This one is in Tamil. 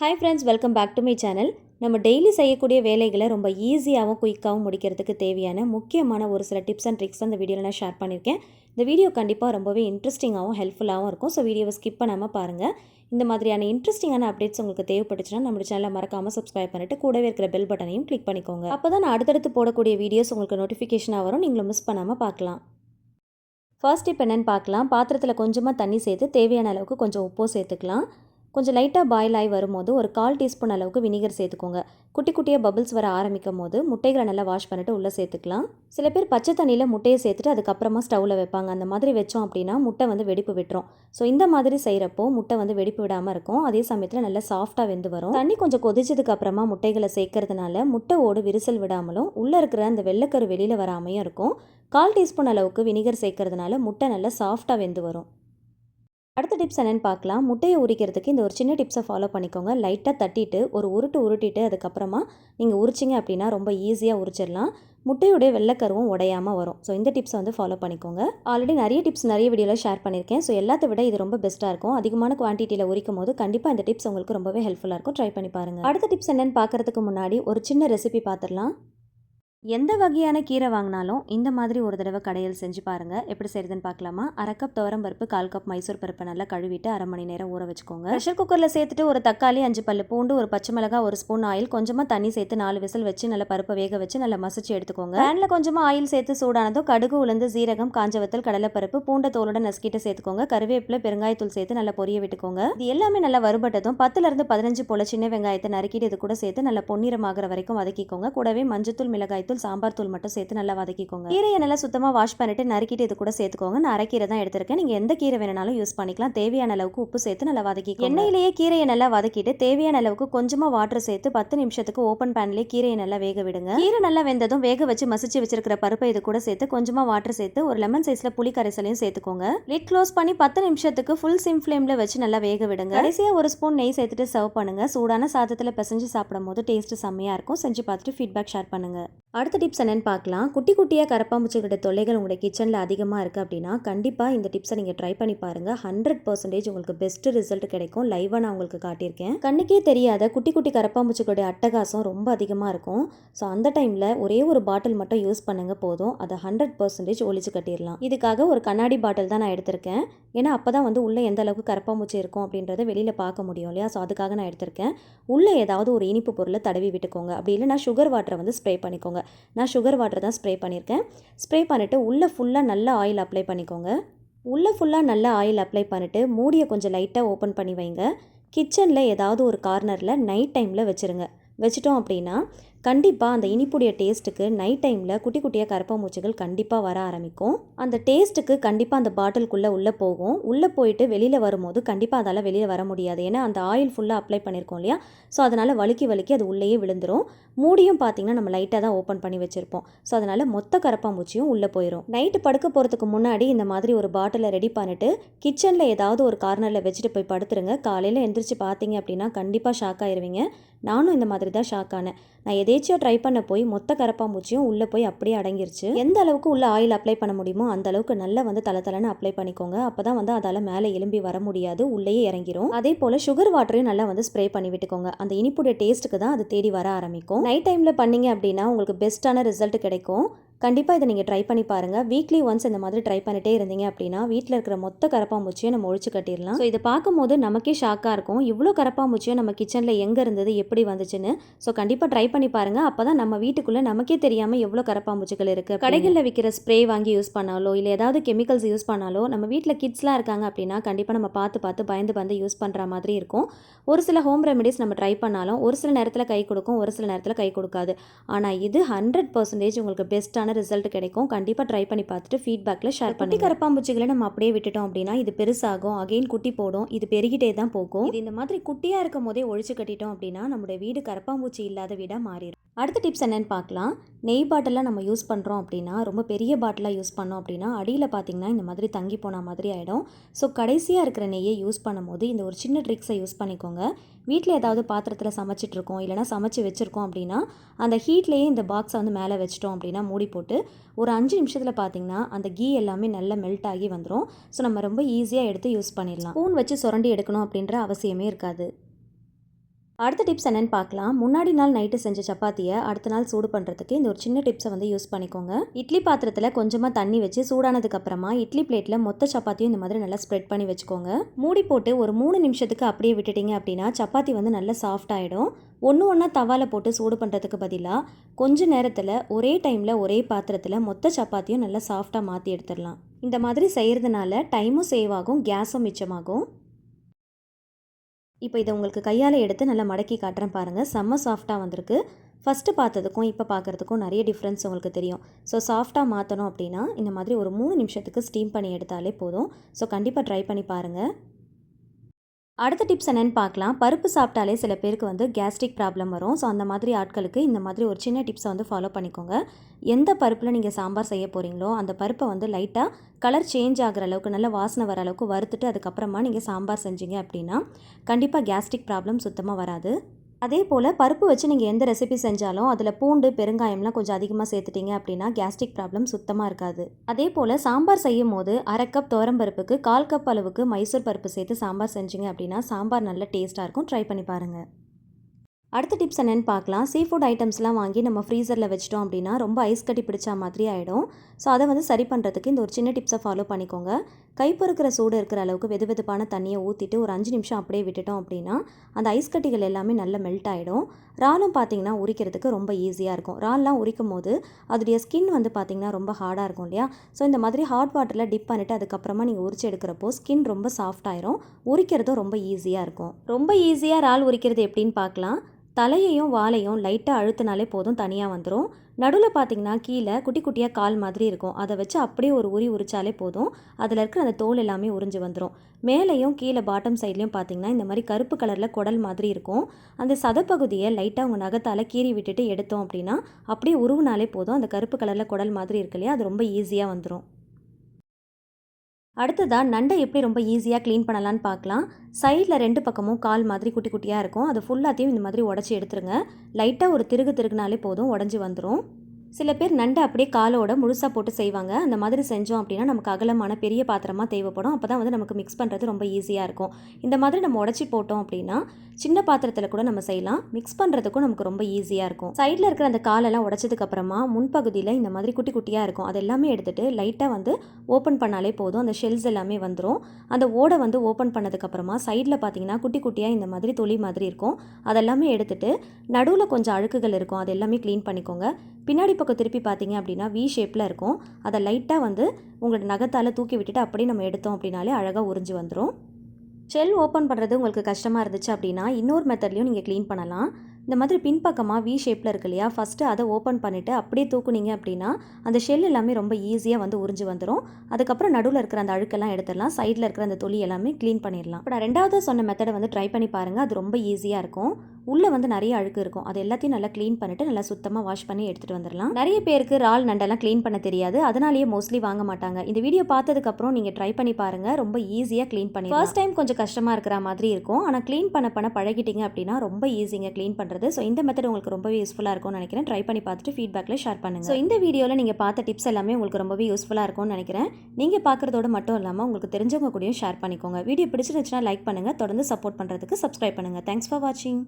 Hi friends welcome back to my channel நம்ம டெய்லி செய்யக்கூடிய வேலைகளை ரொம்ப ஈஸியாகவும் குயிக்காகவும் முடிக்கிறதுக்கு தேவையான முக்கியமான ஒரு சில டிப்ஸ் அண்ட் ட்ரிக்ஸ் அந்த வீடியோவில் நான் ஷேர் பண்ணியிருக்கேன். இந்த வீடியோ கண்டிப்பாக ரொம்பவே இன்ட்ரெஸ்டிங்காகவும் ஹெல்ப்ஃபுல்லாகவும் இருக்கும். ஸோ வீடியோவை ஸ்கிப் பண்ணாமல் பாருங்கள் இந்த மாதிரியான இன்ட்ரெஸ்டிங்கான அப்டேட்ஸ் உங்களுக்கு தேவைப்பட்டுச்சுன்னா நம்ம சேனலை மறக்காமல் சப்ஸ்கிரைப் பண்ணிட்டு கூடவே இருக்கிற பெல் பட்டனையும் கிளிக் பண்ணிக்கோங்க. அப்போ தான் நான் அடுத்தடுத்து போடக்கூடிய வீடியோஸ் உங்களுக்கு நோட்டிஃபிகேஷனாக வரும். நீங்களும் மிஸ் பண்ணாமல் பார்க்கலாம். ஃபர்ஸ்ட் டிப் என்னென்னு பார்க்கலாம். பாத்திரத்தில் கொஞ்சமாக தண்ணி சேர்த்து தேவையான அளவுக்கு கொஞ்சம் உப்போ சேர்த்துக்கலாம். கொஞ்சம் லைட்டாக பாயில் ஆகி வரும்போது ஒரு கால் டீஸ்பூன் அளவுக்கு வினிகர் சேர்த்துக்கோங்க. குட்டி குட்டியாக பபிள்ஸ் வர ஆரம்பிக்கும் போது முட்டைகளை நல்லா வாஷ் பண்ணிட்டு உள்ளே சேர்த்துக்கலாம். சில பேர் பச்சை தண்ணியில் முட்டையை சேர்த்துட்டு அதுக்கப்புறமா ஸ்டவ்வில் வைப்பாங்க. அந்த மாதிரி வச்சோம் அப்படின்னா முட்டை வந்து வெடிப்பு விட்டுரும். ஸோ இந்த மாதிரி செய்கிறப்போ முட்டை வந்து வெடிப்பு விடாமல் இருக்கும். அதே சமயத்தில் நல்லா சாஃப்டாக வெந்து வரும். தண்ணி கொஞ்சம் கொதிச்சதுக்கு அப்புறமா முட்டைகளை சேர்க்கறதுனால முட்டை ஓடு விரிசல் விடாமலும் உள்ளே இருக்கிற அந்த வெள்ளைக்கரு வெளியில் வராமையும் இருக்கும். கால் டீஸ்பூன் அளவுக்கு வினிகர் சேர்க்கறதுனால முட்டை நல்லா சாஃப்டாக வெந்து வரும். அடுத்த டிப்ஸ் என்னென்னு பார்க்கலாம். முட்டையை உரிக்கிறதுக்கு இந்த ஒரு சின்ன டிப்ஸை ஃபாலோ பண்ணிக்கோங்க. லைட்டாக தட்டிட்டு ஒரு உருட்டு உருட்டிட்டு அதுக்கப்புறமா நீங்கள் உரிச்சிங்க அப்படின்னா ரொம்ப ஈஸியாக உரிச்சிடலாம். முட்டையுடைய வெள்ளைக்கருவும் உடையாமல் வரும். ஸோ இந்த டிப்ஸை வந்து ஃபாலோ பண்ணிக்கோங்க. ஆல்ரெடி நிறைய டிப்ஸ் நிறைய வீடியோவில் ஷேர் பண்ணியிருக்கேன் ஸோ எல்லாத்த விட இது ரொம்ப பெஸ்ட்டாக இருக்கும். அதிகமான குவான்டிட்டியில் உரிக்கும் போது கண்டிப்பாக இந்த டிப்ஸ் உங்களுக்கு ரொம்பவே ஹெல்ப்ஃபுல்லாக இருக்கும். ட்ரை பண்ணி பாருங்கள் அடுத்த டிப்ஸ் என்னென்னு பார்க்குறதுக்கு முன்னாடி ஒரு சின்ன ரெசிபி பார்த்துடலாம் எந்த வகையான கீரை வாங்கினாலும் இந்த மாதிரி ஒரு தடவை கடையில் செஞ்சு பாருங்கள் எப்படி செய்யுதுன்னு பார்க்கலாமா? அரை கப் துவரம் பருப்பு கால் கப் மைசூர் பருப்பை நல்லா கழுவிட்டு அரை மணி நேரம் ஊற வச்சுக்கோங்க. ப்ரெஷர் குக்கரில் சேர்த்துட்டு ஒரு தக்காளி அஞ்சு பல்லு பூண்டு ஒரு பச்சை மிளகாய் ஒரு ஸ்பூன் ஆயில் கொஞ்சமாக தண்ணி சேர்த்து நாலு விசில் வச்சு நல்லா பருப்பை வேக வச்சு நல்லா மசிச்சு எடுத்துக்கோங்க. பேனில் கொஞ்சமாக ஆயில் சேர்த்து சூடானதும் கடுகு உளுந்து சீரகம் காஞ்ச கடலை கடலைப்பருப்பு பூண்டை தோலோட நசுக்கிட்டு சேர்த்துக்கோங்க. கருவேப்பிலை பெருங்காயத்தூள் சேர்த்து நல்லா பொரிய விட்டுக்கோங்க. இது எல்லாமே நல்லா வருபட்டதும் பத்துலேருந்து பதினஞ்சு போல சின்ன வெங்காயத்தை நறுக்கிட்டு இது கூட சேர்த்து நல்லா பொன்னிறமாகிற வரைக்கும் வதக்கிக்கோங்க. கூடவே மஞ்சத்தூள் மிளகாய் மிளகாய்த்தூள் சாம்பார் தூள் மட்டும் சேர்த்து நல்லா வதக்கிக்கோங்க. கீரையை நல்லா சுத்தமாக வாஷ் பண்ணிட்டு நறுக்கிட்டு இது கூட சேர்த்துக்கோங்க. நான் அரைக்கீரை தான் எடுத்திருக்கேன். நீங்கள் எந்த கீரை வேணாலும் யூஸ் பண்ணிக்கலாம். தேவையான அளவுக்கு உப்பு சேர்த்து நல்லா வதக்கிக்கோங்க. எண்ணெயிலேயே கீரையை நல்லா வதக்கிட்டு தேவையான அளவுக்கு கொஞ்சமாக வாட்டர் சேர்த்து பத்து நிமிஷத்துக்கு ஓப்பன் பேன்லேயே கீரையை நல்லா வேக விடுங்க. கீரை நல்லா வெந்ததும் வேக வச்சு மசிச்சு வச்சிருக்கிற பருப்பை இது கூட சேர்த்து கொஞ்சமாக வாட்டர் சேர்த்து ஒரு லெமன் சைஸில் புளி கரைசலையும் சேர்த்துக்கோங்க. லிட் க்ளோஸ் பண்ணி பத்து நிமிஷத்துக்கு ஃபுல் சிம் ஃப்ளேமில் வச்சு நல்லா வேக விடுங்க. கடைசியாக ஒரு ஸ்பூன் நெய் சேர்த்துட்டு சர்வ் பண்ணுங்க. சூடான சாதத்தில் பிசைஞ்சு சாப்பிடும் போது டேஸ்ட் செம்மையாக இருக்கும். செஞ்சு பார்த்துட்டு ஃபீட்பேக் ஷேர் பண்ணுங்க. அடுத்த டிப்ஸ் என்னென்னு பார்க்கலாம். குட்டி குட்டியாக கரப்பாம்பூச்சிக்கிட்ட தொல்லைகள் உங்களுடைய கிச்சனில் அதிகமாக இருக்குது அப்படின்னா கண்டிப்பாக இந்த டிப்ஸை நீங்கள் ட்ரை பண்ணி பாருங்கள் ஹண்ட்ரட் பர்சன்டேஜ் உங்களுக்கு பெஸ்ட் ரிசல்ட் கிடைக்கும். லைவாக நான் உங்களுக்கு காட்டியிருக்கேன். கண்ணுக்கே தெரியாத குட்டி குட்டி கரப்பாம்பூச்சிகளுடைய அட்டகாசம் ரொம்ப அதிகமாக இருக்கும். ஸோ அந்த டைமில் ஒரே ஒரு பாட்டில் மட்டும் யூஸ் பண்ணுங்க போதும். அதை ஹண்ட்ரட் பர்சன்டேஜ் ஒழிச்சு கட்டிடலாம். இதுக்காக ஒரு கண்ணாடி பாட்டில் தான் நான் எடுத்திருக்கேன். ஏன்னா அப்போ தான் வந்து உள்ளே எந்த அளவுக்கு கரப்பாம்பூச்சி இருக்கும் அப்படின்றத வெளியில் பார்க்க முடியும் இல்லையா? ஸோ அதுக்காக நான் எடுத்திருக்கேன். உள்ளே ஏதாவது ஒரு இனிப்பு பொருளை தடவி விட்டுக்கோங்க. அப்படி இல்லைனா சுகர் வாட்டரை வந்து ஸ்ப்ரே பண்ணிக்கோங்க. நான் சுகர் வாட்டர் தான் ஸ்ப்ரே பண்ணியிருக்கேன். ஸ்ப்ரே பண்ணிவிட்டு உள்ளே ஃபுல்லாக நல்லா ஆயில் அப்ளை பண்ணிக்கோங்க. உள்ளே ஃபுல்லாக நல்லா ஆயில் அப்ளை பண்ணிவிட்டு மூடியை கொஞ்சம் லைட்டாக ஓப்பன் பண்ணி வைங்க. கிச்சனில் ஏதாவது ஒரு கார்னரில் நைட் டைமில் வச்சுருங்க. வச்சிட்டோம் அப்படின்னா கண்டிப்பாக அந்த இனிப்புடைய டேஸ்ட்டுக்கு நைட் டைமில் குட்டி குட்டியாக கரப்பாம்பூச்சிகள் கண்டிப்பாக வர ஆரம்பிக்கும். அந்த டேஸ்ட்டுக்கு கண்டிப்பாக அந்த பாட்டிலுக்குள்ளே உள்ளே போகும். உள்ளே போயிட்டு வெளியில் வரும்போது கண்டிப்பாக அதால் வெளியில் வர முடியாது. ஏன்னா அந்த ஆயில் ஃபுல்லாக அப்ளை பண்ணியிருக்கோம் இல்லையா? ஸோ அதனால் வலுக்கி வலுக்கி அது உள்ளேயே விழுந்துரும். மூடியும் பார்த்திங்கன்னா நம்ம லைட்டாக தான் ஓப்பன் பண்ணி வச்சுருப்போம். ஸோ அதனால் மொத்த கரப்பாம்பூச்சியும் உள்ளே போயிடும் நைட்டு படுக்க போகிறதுக்கு முன்னாடி இந்த மாதிரி ஒரு பாட்டிலை ரெடி பண்ணிவிட்டு கிச்சனில் ஏதாவது ஒரு கார்னரில் வச்சுட்டு போய் படுத்துருங்க. காலையில் எந்திரிச்சு பார்த்தீங்க அப்படின்னா கண்டிப்பாக ஷாக் ஆயிடுவீங்க நானும் இந்த மாதிரி தான் ஷாக் ஆனேன். நான் எதேச்சியாக ட்ரை பண்ண போய் மொத்த கரப்பாம்பூச்சியும் உள்ளே போய் அப்படியே அடங்கிருச்சு. எந்த அளவுக்கு உள்ள ஆயில் அப்ளை பண்ண முடியுமோ அந்த அளவுக்கு நல்லா வந்து தலை தலைன்னு அப்ளை பண்ணிக்கோங்க. அப்போ தான் வந்து அதால் மேலே எலும்பி வர முடியாது உள்ளேயே இறங்கிரும். அதே போல் சுகர் வாட்டரையும் நல்லா வந்து ஸ்ப்ரே பண்ணி விட்டுக்கோங்க. அந்த இனிப்புடைய டேஸ்ட்டுக்கு தான் அது தேடி வர ஆரம்பிக்கும். நைட் டைமில் பண்ணீங்க அப்படின்னா உங்களுக்கு பெஸ்ட்டான ரிசல்ட் கிடைக்கும். கண்டிப்பாக இதை நீங்கள் ட்ரை பண்ணி பாருங்கள் வீக்லி ஒன்ஸ் இந்த மாதிரி ட்ரை பண்ணிட்டே இருந்தீங்க அப்படின்னா வீட்டில் இருக்கிற மொத்த கரப்பாம்பூச்சியை நம்ம ஒழிச்சு கட்டிடலாம். ஸோ இதை பார்க்கும்போது நமக்கே ஷாக்காக இருக்கும். இவ்வளோ கரப்பாம்பூச்சியும் நம்ம கிச்சனில் எங்கே இருந்தது எப்படி வந்துச்சுன்னு. ஸோ கண்டிப்பாக ட்ரை பண்ணி பாருங்கள் அப்போ தான் நம்ம வீட்டுக்குள்ளே நமக்கே தெரியாமல் எவ்வளோ கரப்பாம்பூச்சிகள் இருக்குது கடைகளில் விற்கிற ஸ்ப்ரே வாங்கி யூஸ் பண்ணாலோ இல்லை ஏதாவது கெமிக்கல்ஸ் யூஸ் பண்ணாலோ நம்ம வீட்டில் கிட்ஸ்லாம் இருக்காங்க அப்படின்னா கண்டிப்பாக நம்ம பார்த்து பார்த்து பயந்து பயந்து யூஸ் பண்ணுற மாதிரி இருக்கும். ஒரு சில ஹோம் ரெமெடிஸ் நம்ம ட்ரை பண்ணாலும் ஒரு சில நேரத்தில் கை கொடுக்கும் ஒரு சில நேரத்தில் கை கொடுக்காது. ஆனால் இது ஹண்ட்ரட் பர்சன்டேஜ் உங்களுக்கு பெஸ்ட்டான ரிசல்ட் கிடைக்கும். கண்டிப்பாக ட்ரை பண்ணி பார்த்துட்டு ஃபீட்பேக்கில் ஷேர் பண்ணி கரப்பாம்பூச்சிகளை நம்ம அப்படியே விட்டுட்டோம் அப்படின்னா இது பெருசாகும். அகைன் குட்டி போடும். இது பெருகிட்டே தான் போகும். இது இந்த மாதிரி குட்டியாக இருக்கும் போதே ஒழிச்சு கட்டிட்டோம் அப்படின்னா நம்மளுடைய வீடு கரப்பாம்பூச்சி இல்லாத வீடாக மாறிடும். அடுத்த டிப்ஸ் என்னென்னு பார்க்கலாம். நெய் பாட்டிலாக நம்ம யூஸ் பண்ணுறோம் அப்படின்னா ரொம்ப பெரிய பாட்டிலாக யூஸ் பண்ணோம் அப்படின்னா அடியில் பார்த்திங்கன்னா இந்த மாதிரி தங்கி போன மாதிரி ஆகிடும் ஸோ கடைசியாக இருக்கிற நெய்யை யூஸ் பண்ணும்போது இந்த ஒரு சின்ன ட்ரிக்ஸை யூஸ் பண்ணிக்கோங்க. வீட்டில் ஏதாவது பாத்திரத்தில் சமைச்சிட்ருக்கோம் இல்லைனா சமைச்சு வச்சுருக்கோம் அப்படின்னா அந்த ஹீட்லேயே இந்த பாக்ஸை வந்து மேலே வச்சிட்டோம் அப்படின்னா மூடி போட்டு ஒரு அஞ்சு நிமிஷத்தில் பார்த்தீங்கன்னா அந்த கீ எல்லாமே நல்லா மெல்ட் ஆகி வந்துடும் ஸோ நம்ம ரொம்ப ஈஸியாக எடுத்து யூஸ் பண்ணிடலாம். ஸ்பூன் வச்சு சுரண்டி எடுக்கணும் அப்படின்ற அவசியமே இருக்காது. அடுத்த டிப்ஸ் என்னன்னு பார்க்கலாம். முன்னாடி நாள் நைட்டு செஞ்ச சப்பாத்தியை அடுத்த நாள் சூடு பண்ணுறதுக்கு இந்த ஒரு சின்ன டிப்ஸை வந்து யூஸ் பண்ணிக்கோங்க. இட்லி பாத்திரத்தில் கொஞ்சமாக தண்ணி வச்சு சூடானதுக்கு அப்புறமா இட்லி பிளேட்டில் மொத்த சப்பாத்தியும் இந்த மாதிரி நல்லா ஸ்ப்ரெட் பண்ணி வச்சுக்கோங்க. மூடி போட்டு ஒரு மூணு நிமிஷத்துக்கு அப்படியே விட்டுட்டீங்க அப்படின்னா சப்பாத்தி வந்து நல்லா சாஃப்ட் ஆகிடும் ஒன்று ஒன்றா தவால போட்டு சூடு பண்ணுறதுக்கு பதிலாக கொஞ்ச நேரத்தில் ஒரே டைமில் ஒரே பாத்திரத்தில் மொத்த சப்பாத்தியும் நல்லா சாஃப்டாக மாற்றி எடுத்துடலாம். இந்த மாதிரி செய்கிறதுனால டைமும் சேவ் ஆகும் கேஸும் மிச்சமாகும். இப்போ இதை உங்களுக்கு கையால் எடுத்து நல்லா மடக்கி காட்டுறேன் பாருங்கள் செம்ம சாஃப்டாக வந்திருக்கு. ஃபஸ்ட்டு பார்த்ததுக்கும் இப்போ பார்க்குறதுக்கும் நிறைய டிஃப்ரென்ஸ் உங்களுக்கு தெரியும். ஸோ சாஃப்டாக மாற்றணும் அப்படின்னா இந்த மாதிரி ஒரு மூணு நிமிஷத்துக்கு ஸ்டீம் பண்ணி எடுத்தாலே போதும். ஸோ கண்டிப்பாக ட்ரை பண்ணி பாருங்கள் அடுத்த டிப்ஸ் என்னென்னு பார்க்கலாம். பருப்பு சாப்பிட்டாலே சில பேருக்கு வந்து கேஸ்ட்ரிக் ப்ராப்ளம் வரும். ஸோ அந்த மாதிரி ஆட்களுக்கு இந்த மாதிரி ஒரு சின்ன டிப்ஸை வந்து ஃபாலோ பண்ணிக்கோங்க. எந்த பருப்பில் நீங்கள் சாம்பார் செய்ய போகிறீங்களோ அந்த பருப்பை வந்து லைட்டாக கலர் சேஞ்ச் ஆகிற அளவுக்கு நல்ல வாசனை வர அளவுக்கு வறுத்துட்டு அதுக்கப்புறமா நீங்கள் சாம்பார் செஞ்சீங்க அப்படின்னா கண்டிப்பாக கேஸ்ட்ரிக் ப்ராப்ளம் சுத்தமாக வராது. அதே போல் பருப்பு வச்சு நீங்கள் எந்த ரெசிபி செஞ்சாலும் அதில் பூண்டு பெருங்காயம்லாம் கொஞ்சம் அதிகமாக சேர்த்துட்டீங்க அப்படின்னா கேஸ்ட்ரிக் ப்ராப்ளம் சுத்தமாக இருக்காது. அதே போல் சாம்பார் செய்யும் போது அரை கப் பருப்புக்கு கால் கப் அளவுக்கு மைசூர் பருப்பு சேர்த்து சாம்பார் செஞ்சீங்க அப்படின்னா சாம்பார் நல்ல டேஸ்ட்டாக இருக்கும். ட்ரை பண்ணி பாருங்கள் அடுத்த டிப்ஸ் என்னென்னு பார்க்கலாம். சீ ஃபுட் ஐட்டம்ஸ்லாம் வாங்கி நம்ம ஃப்ரீசரில் வச்சிட்டோம் அப்படின்னா ரொம்ப ஐஸ் கட்டி பிடிச்ச மாதிரி ஆகிடும் ஸோ அதை வந்து சரி பண்ணுறதுக்கு இந்த ஒரு சின்ன டிப்ஸை ஃபாலோ பண்ணிக்கோங்க. கைப்பொறுக்கிற சூடு இருக்கிற அளவுக்கு வெது வெதுப்பான தண்ணியை ஊற்றிட்டு ஒரு அஞ்சு நிமிஷம் அப்படியே விட்டுட்டோம் அப்படின்னா அந்த ஐஸ் கட்டிகள் எல்லாமே நல்லா மெல்ட் ஆகிடும் ராலும் பார்த்தீங்கன்னா உரிக்கிறதுக்கு ரொம்ப ஈஸியாக இருக்கும். ரால்லாம் உரிக்கும் போது அதோடைய ஸ்கின் வந்து பார்த்திங்கன்னா ரொம்ப ஹார்டாக இருக்கும் இல்லையா? ஸோ இந்த மாதிரி ஹாட் வாட்டரில் டிப் பண்ணிவிட்டு அதுக்கப்புறமா நீங்கள் உரிச்சு எடுக்கிறப்போ ஸ்கின் ரொம்ப சாஃப்ட் ஆயிரும். உரிக்கிறதும் ரொம்ப ஈஸியாக இருக்கும். ரொம்ப ஈஸியாக ரால் உரிக்கிறது எப்படின்னு பார்க்கலாம். தலையையும் வாலையும் லைட்டாக அழுத்தினாலே போதும் தனியாக வந்துடும் நடுவில் பார்த்தீங்கன்னா கீழே குட்டி குட்டியாக கால் மாதிரி இருக்கும். அதை வச்சு அப்படியே ஒரு உரி உரிச்சாலே போதும். அதில் இருக்கிற அந்த தோல் எல்லாமே உறிஞ்சு வந்துடும் மேலேயும் கீழே பாட்டம் சைட்லேயும் பார்த்தீங்கன்னா இந்த மாதிரி கருப்பு கலரில் குடல் மாதிரி இருக்கும். அந்த சதப்பகுதியை லைட்டாக உங்கள் நகத்தால் கீறி விட்டுட்டு எடுத்தோம் அப்படின்னா அப்படியே உருவினாலே போதும். அந்த கருப்பு கலரில் குடல் மாதிரி இருக்கு இல்லையா? அது ரொம்ப ஈஸியாக வந்துடும் அடுத்ததாக நண்டை எப்படி ரொம்ப ஈஸியாக க்ளீன் பண்ணலான்னு பார்க்கலாம். சைடில் ரெண்டு பக்கமும் கால் மாதிரி குட்டி குட்டியாக இருக்கும். அது ஃபுல்லாத்தையும் இந்த மாதிரி உடச்சி எடுத்துருங்க. லைட்டாக ஒரு திருகு திருகுனாலே போதும். உடஞ்சி வந்துடும் சில பேர் நண்டை அப்படியே காலோட முழுசாக போட்டு செய்வாங்க. அந்த மாதிரி செஞ்சோம் அப்படின்னா நமக்கு அகலமான பெரிய பாத்திரமாக தேவைப்படும். அப்போ தான் வந்து நமக்கு மிக்ஸ் பண்ணுறது ரொம்ப ஈஸியாக இருக்கும். இந்த மாதிரி நம்ம உடச்சி போட்டோம் அப்படின்னா சின்ன பாத்திரத்தில் கூட நம்ம செய்யலாம். மிக்ஸ் பண்ணுறதுக்கும் நமக்கு ரொம்ப ஈஸியாக இருக்கும். சைடில் இருக்கிற அந்த காலெல்லாம் உடச்சதுக்கப்புறமா முன்பகுதியில் இந்த மாதிரி குட்டி குட்டியாக இருக்கும். அது எல்லாமே எடுத்துகிட்டு லைட்டாக வந்து ஓப்பன் பண்ணாலே போதும். அந்த ஷெல்ஸ் எல்லாமே வந்துடும் அந்த ஓடை வந்து ஓப்பன் பண்ணதுக்கப்புறமா சைடில் பார்த்தீங்கன்னா குட்டி குட்டியாக இந்த மாதிரி தொளி மாதிரி இருக்கும். அதெல்லாமே எடுத்துகிட்டு நடுவில் கொஞ்சம் அழுக்குகள் இருக்கும். அது எல்லாமே க்ளீன் பண்ணிக்கோங்க. பின்னாடி பக்கம் திருப்பி பார்த்தீங்க அப்படின்னா வி ஷேப்பில் இருக்கும். அதை லைட்டாக வந்து உங்களோட நகத்தால் தூக்கி விட்டுட்டு அப்படியே நம்ம எடுத்தோம் அப்படின்னாலே அழகாக உறிஞ்சு வந்துடும் ஷெல் ஓப்பன் பண்ணுறது உங்களுக்கு கஷ்டமாக இருந்துச்சு அப்படின்னா இன்னொரு மெத்தட்லையும் நீங்கள் க்ளீன் பண்ணலாம். இந்த மாதிரி பின்பக்கமாக வி ஷேப்பில் இருக்கு இல்லையா? ஃபஸ்ட்டு அதை ஓப்பன் பண்ணிவிட்டு அப்படியே தூக்குனீங்க அப்படின்னா அந்த ஷெல் எல்லாமே ரொம்ப ஈஸியாக வந்து உறிஞ்சு வந்துடும் அதுக்கப்புறம் நடுவில் இருக்கிற அந்த அழுக்கெல்லாம் எடுத்துடலாம். சைடில் இருக்கிற அந்த தொலி எல்லாமே க்ளீன் பண்ணிடலாம். இப்போ நான் ரெண்டாவது சொன்ன மெத்தடை வந்து ட்ரை பண்ணி பாருங்கள் அது ரொம்ப ஈஸியாக இருக்கும். உள்ளே வந்து நிறைய அழுக்கு இருக்கும். அது எல்லாத்தையும் நல்லா க்ளீன் பண்ணிவிட்டு நல்லா சுத்தமாக வாஷ் பண்ணி எடுத்துகிட்டு வந்துடலாம் நிறைய பேருக்கு ரால் நண்டெல்லாம் க்ளீன் பண்ண தெரியாது. அதனாலேயே மோஸ்ட்லி வாங்க மாட்டாங்க. இந்த வீடியோ பார்த்ததுக்கப்புறம் நீங்கள் ட்ரை பண்ணி பாருங்கள் ரொம்ப ஈஸியாக க்ளீன் பண்ணி ஃபர்ஸ்ட் டைம் கொஞ்சம் கஷ்டமாக இருக்கிற மாதிரி இருக்கும். ஆனால் க்ளீன் பண்ண பண்ண பழகிட்டீங்க அப்படின்னா ரொம்ப ஈஸிங்க க்ளீன் பண்ணுறது ஸோ இந்த மெத்தட் உங்களுக்கு ரொம்பவே யூஸ்ஃபுல்லாக இருக்கும்னு நினைக்கிறேன். ட்ரை பண்ணி பார்த்துட்டு ஃபீட்பேக்கில் ஷேர் பண்ணுங்கள் ஸோ இந்த வீடியோவில் நீங்கள் பார்த்த டிப்ஸ் எல்லாமே உங்களுக்கு ரொம்பவே யூஸ்ஃபுல்லாக இருக்கும்னு நினைக்கிறேன். நீங்கள் பார்க்குறதோட மட்டும் இல்லாமல் உங்களுக்கு தெரிஞ்சவங்க கூடயும் ஷேர் பண்ணிக்கோங்க. வீடியோ பிடிச்சிருந்துச்சுன்னா லைக் பண்ணுங்கள் தொடர்ந்து சப்போர்ட் பண்ணுறதுக்கு சப்ஸ்கிரைப் பண்ணுங்கள் தேங்க்ஸ் ஃபார் வாட்சிங்